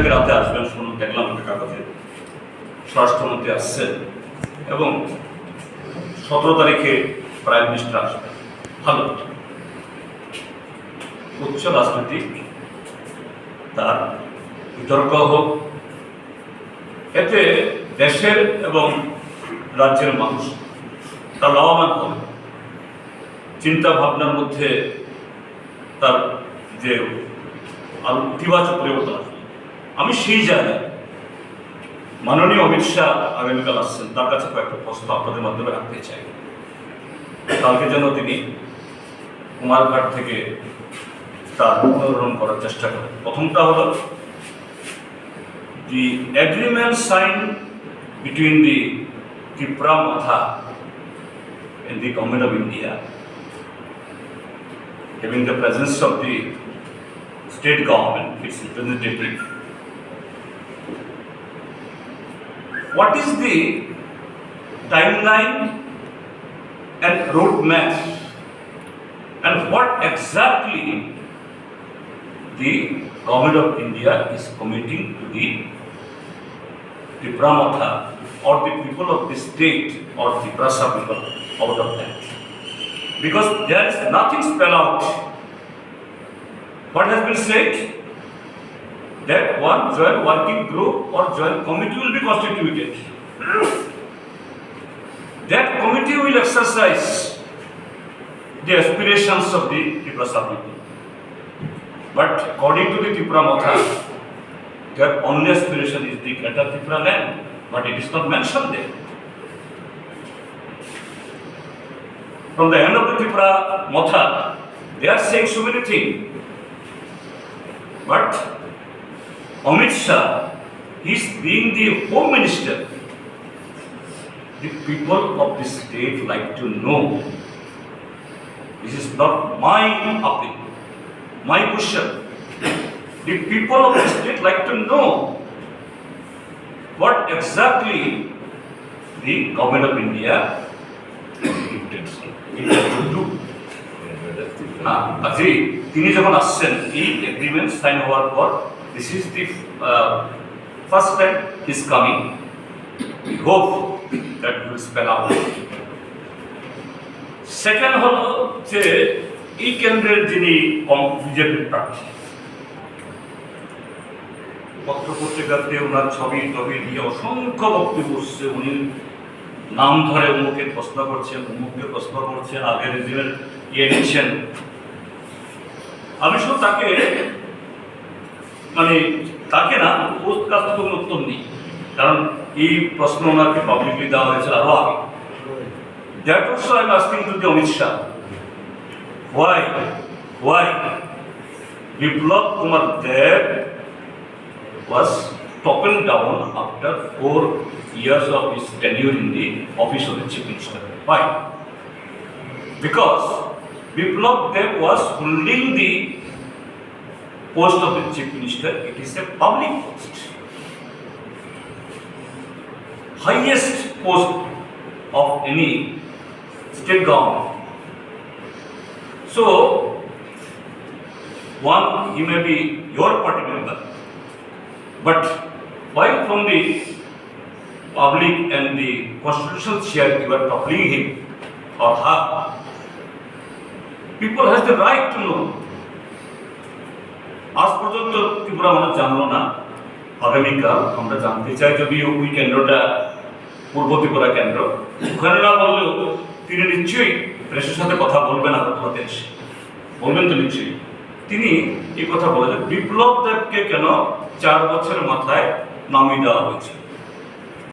নাকি রাতে আসবেন, শুনুন, দেখলাম একটা কাগজে। স্বরাষ্ট্রমন্ত্রী আসছেন এবং সতেরো তারিখে প্রাইম মিনিস্টার আসবেন। ভালো। উচ্চ রাজনীতি তার বিতর্ক হোক, এতে দেশের এবং রাজ্যের মানুষ তার লাভবান হবে। চিন্তা ভাবনার মধ্যে তার যে ইতিবাচক পরিবর্তন আসবে। আমি সেই জায়গায় মাননীয় অমিত শাহ আগামীকাল আসছেন তার কাছে কয়েকটা প্রশ্ন আপনাদের মাধ্যমে রাখতে চাই কালকে যেন তিনি কুমারঘাট থেকে তার অনুসরণ করার চেষ্টা করেন প্রথমটা হলো the agreement sign between the Tripura Motha and the government of India having the presence of the state government, its representative. What is the timeline and roadmap and what exactly the government of India is committing to the Brahmata or the people of the state or the Brasa people out of that. Because there is nothing spelled out. What has been said? That one joint working group or joint committee will be constituted. That committee will exercise the aspirations of the Tripura people. But according to the Tripura Matha, their only aspiration is the greater Tripura land, but it is not mentioned there. From the end of the Tripura Matha, they are saying so many things. But Amit Shah, he is being the Home Minister. The people of the state like to know. This is not my opinion, my question. The people of the state like to know what exactly the government of India intends to do. হ্যাঁ, কাজে তিনি যখন আসছেন এই agreement sign হওয়ার পর this is the first time is coming we hope that will spell out second হলো যে, এই কেন্দ্রের যিনি বিজেপির প্রার্থী। পত্র পত্রিকাতে ওনার ছবি, টবি দিয়ে অসংখ্য বক্তব্য উঠছে। উনি নাম ধরে অমুকে প্রশ্ন করছেন, অমুককে প্রশ্ন করছেন, আগের দিনের ইয়ে নিচ্ছেন আমি শুধু তাকে মানে তাকে না পোস্ট কাছ থেকে কোনো উত্তর নেই কারণ এই প্রশ্ন ওনাকে পাবলিকলি দেওয়া হয়েছে আরো আগে that also I am asking to the Amit Shah why why Biplab Kumar Deb was taken down after four years of his tenure in the office of the chief minister. Why? Because Biplab Dev was holding the post of the chief minister. It is a public post. Highest post of any state government. So, one, he may be your party member, but while from the public and the constitutional chair you are toppling him or her, people has the right to know. আজ পর্যন্ত ত্রিপুরা মানুষ জানলো না। আগামীকাল আমরা জানতে চাই যদিও ওই কেন্দ্রটা পূর্ব ত্রিপুরা কেন্দ্র। ওখানে না বললেও তিনি নিশ্চয়ই প্রেসের সাথে কথা বলবেন আগরতলাতে এসে। বলবেন তো নিশ্চয়ই। তিনি এই কথা বলেছেন, বিপ্লব দেবকে কেন চার বছরের মাথায় নামিয়ে দেওয়া হয়েছে?